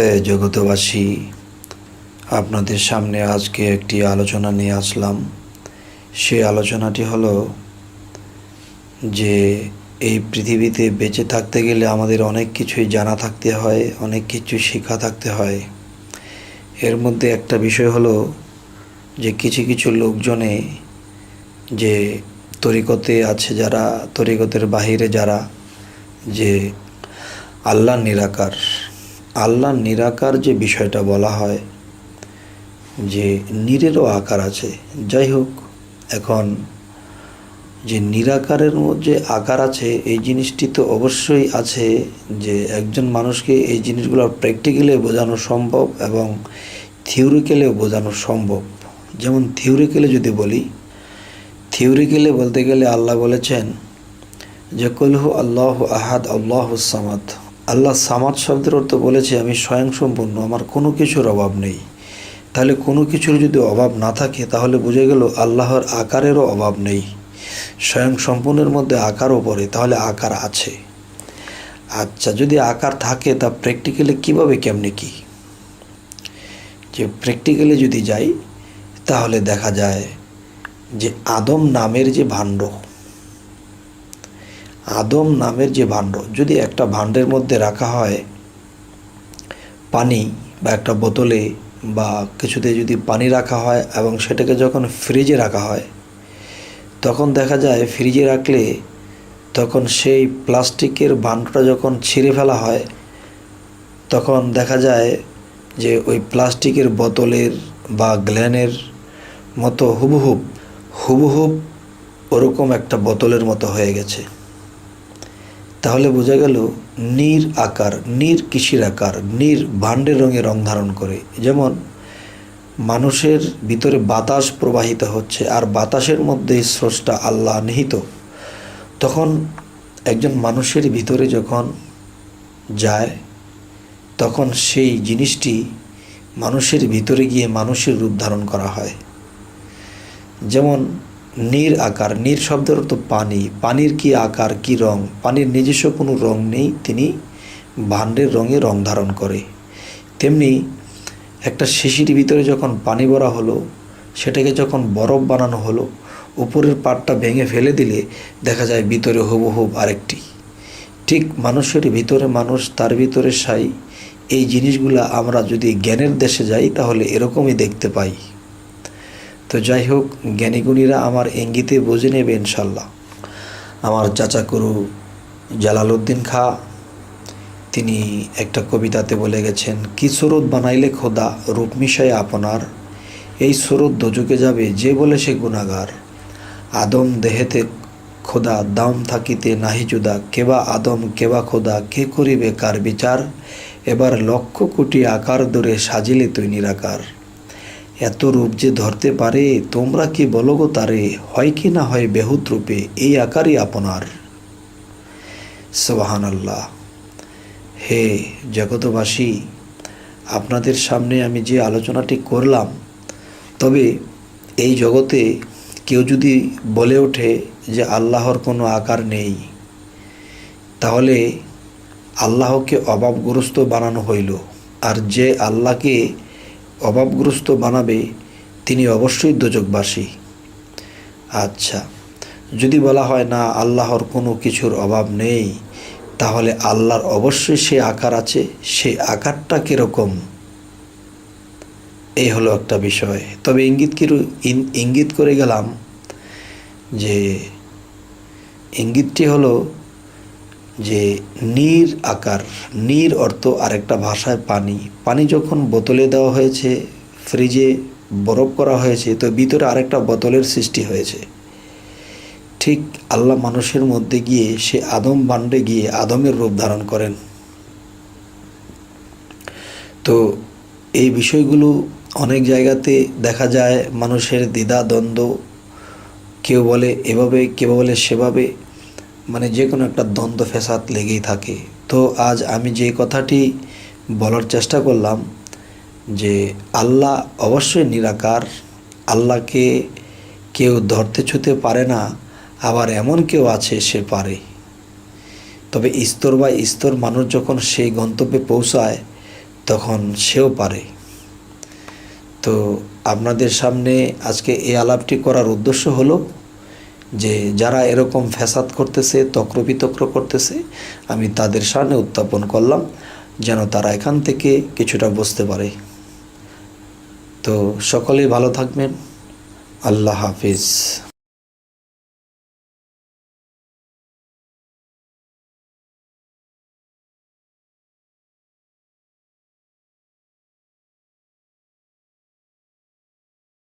হ্যাঁ জগতবাসী আপনাদের সামনে আজকে একটি আলোচনা নিয়ে আসলাম। সেই আলোচনাটি হলো যে, এই পৃথিবীতে বেঁচে থাকতে গেলে আমাদের অনেক কিছুই জানা থাকতে হয়, অনেক কিছু শেখা থাকতে হয়। এর মধ্যে একটা বিষয় হলো যে, কিছু কিছু লোকজনে যে, তরিকতে আছে যারা, তরিকতের বাহিরে যারা, যে আল্লাহ নিরাকার। আল্লাহ নিরাকার যে বিষয়টা বলা হয়, যে নিরেরও আকার আছে। যাই হোক, এখন যে নিরাকারের মধ্যে আকার আছে, এই জিনিসটি তো অবশ্যই আছে যে একজন মানুষকে এই জিনিসগুলো প্র্যাকটিক্যালে বোঝানো সম্ভব এবং থিওরিক্যালিও বোঝানো সম্ভব। যেমন থিওরিক্যালি যদি বলি থিওরিক্যালে বলতে গেলে আল্লাহ বলেছেন যে কলহু আল্লাহ আহাদ, আল্লাহ সামাদ। আল্লাহ সামাদ শব্দের অর্থ বলেছে, আমি স্বয়ংসম্পূর্ণ, আমার কোনো কিছুর অভাব নেই। তাহলে কোনো কিছুর যদি অভাব না থাকে, তাহলে বুঝে গেল আল্লাহর আকারেরও অভাব নেই। স্বয়ং সম্পূর্ণের মধ্যে আকারও পড়ে, তাহলে আকার আছে। আচ্ছা যদি আকার থাকে, তা প্র্যাকটিক্যালি কীভাবে, কেমনে কি? যে প্র্যাকটিক্যালি যদি যাই, তাহলে দেখা যায় যে আদম নামের যে ভাণ্ড আদম নামের যে ভাণ্ড, যদি একটা ভাণ্ডের মধ্যে রাখা হয় পানি বা একটা বোতলে বা কিছুতে যদি পানি রাখা হয় এবং সেটাকে যখন ফ্রিজে রাখা হয়, তখন দেখা যায় ফ্রিজে রাখলে তখন সেই প্লাস্টিকের ভাণ্ডটা যখন ছিঁড়ে ফেলা হয়, তখন দেখা যায় যে ওই প্লাস্টিকের বোতলের বা গ্ল্যানের মতো হুবহুব হুবহুব ওরকম একটা বোতলের মতো হয়ে গেছে। তাহলে বোঝা গেল নীর আকার, নীর কিসির আকার, নীর ভাণ্ডের রঙে রং ধারণ করে। যেমন মানুষের ভিতরে বাতাস প্রবাহিত হচ্ছে আর বাতাসের মধ্যে স্রষ্টা আল্লাহ নিহিত, তখন একজন মানুষের ভিতরে যখন যায়, তখন সেই জিনিসটি মানুষের ভিতরে গিয়ে মানুষের রূপ ধারণ করা হয়। যেমন নীর আকার, নীর শব্দের অর্থ পানি। পানির কি আকার, কি রং? পানির নিজস্ব কোনো রং নেই, তিনি ভাণ্ডের রঙে রং ধারণ করে। তেমনি একটা শিশির ভিতরে যখন পানি ভরা হলো, সেটাকে যখন বরফ বানানো হলো, উপরের পাটটা ভেঙে ফেলে দিলে দেখা যায় ভিতরে হুবহুব আরেকটি। ঠিক মানুষের ভিতরে মানুষ, তার ভিতরে সাই। এই জিনিসগুলা আমরা যদি জ্ঞানের দেশে যাই, তাহলে এরকমই দেখতে পাই। তো যাই হোক, জ্ঞানীগুণীরা আমার ইঙ্গিতে বুঝে নেবে ইনশাল্লাহ। আমার চাচা করু জালালউদ্দিন খা, তিনি একটা কবিতাতে বলে গেছেন, কি স্রোত বানাইলে খোদা রূপ মিশায় আপনার, এই স্রোত দোজুকে যাবে যে বলে সে গুণাগার। আদম দেহেতে খোদা দাম থাকিতে নাহি জুদা, কেবা আদম কেবা খোদা, কে করিবে কার বিচার? এবার লক্ষ কোটি আকার দূরে সাজিলে তুই নিরাকার এত রূপ যে ধরতে পারে, তোমরা কি বলো গো তারে, হয় কি না হয় বেহুত রূপে এই আকারই আপনার? সোহান আল্লাহ হে জগতবাসী আপনাদের সামনে আমি যে আলোচনাটি করলাম, তবে এই জগতে কেউ যদি বলে ওঠে যে আল্লাহর কোনো আকার নেই, তাহলে আল্লাহকে অভাবগ্রস্ত বানানো হইল। আর যে আল্লাহকে অভাবগ্রস্ত বানাবে, তিনি অবশ্যই দোজকবাসী আচ্ছা যদি বলা হয় না আল্লাহর কোনো কিছুর অভাব নেই, তাহলে আল্লাহর অবশ্যই সে আকার আছে সেই আকারটা কীরকম? এই হলো একটা বিষয়। তবে ইঙ্গিত কিরু ইঙ্গিত করে গেলাম যে, ইঙ্গিতটি হলো যে নীর আকার, নীর অর্থ আরেকটা ভাষায় পানি। পানি যখন বোতলে দেওয়া হয়েছে, ফ্রিজে বরফ করা হয়েছে, তো ভিতরে আরেকটা বোতলের সৃষ্টি হয়েছে। ঠিক আল্লাহ মানুষের মধ্যে গিয়ে সে আদম বান্ডে গিয়ে আদমের রূপ ধারণ করেন। তো এই বিষয়গুলো অনেক জায়গাতে দেখা যায়, মানুষের দ্বিধা, দ্বন্দ্ব, কেউ বলে এভাবে, কেউ বলে সেভাবে। মানে যে কোনো একটা দ্বন্দ্ব ফেসাদ লেগেই থাকে। তো আজ আমি যে কথাটি বলার চেষ্টা করলাম যে আল্লাহ অবশ্যই নিরাকার, আল্লাহকে কেউ ধরতে ছুতে পারে না, আবার এমন কেউ আছে সে পারে। তবে স্তর বা স্তর মানুষ যখন সেই গন্তব্যে পৌঁছায়, তখন সেও পারে। তো আপনাদের সামনে আজকে এই আলাপটি করার উদ্দেশ্য হলো যে যারা এরকম ফ্যাসাদ করতেছে তক্র বিতক্র করতেছে, আমি তাদের সামনে উত্থাপন করলাম যেন তারা এখান থেকে কিছুটা বুঝতে পারে। তো সকলেই ভালো থাকবেন। আল্লাহ হাফিজ।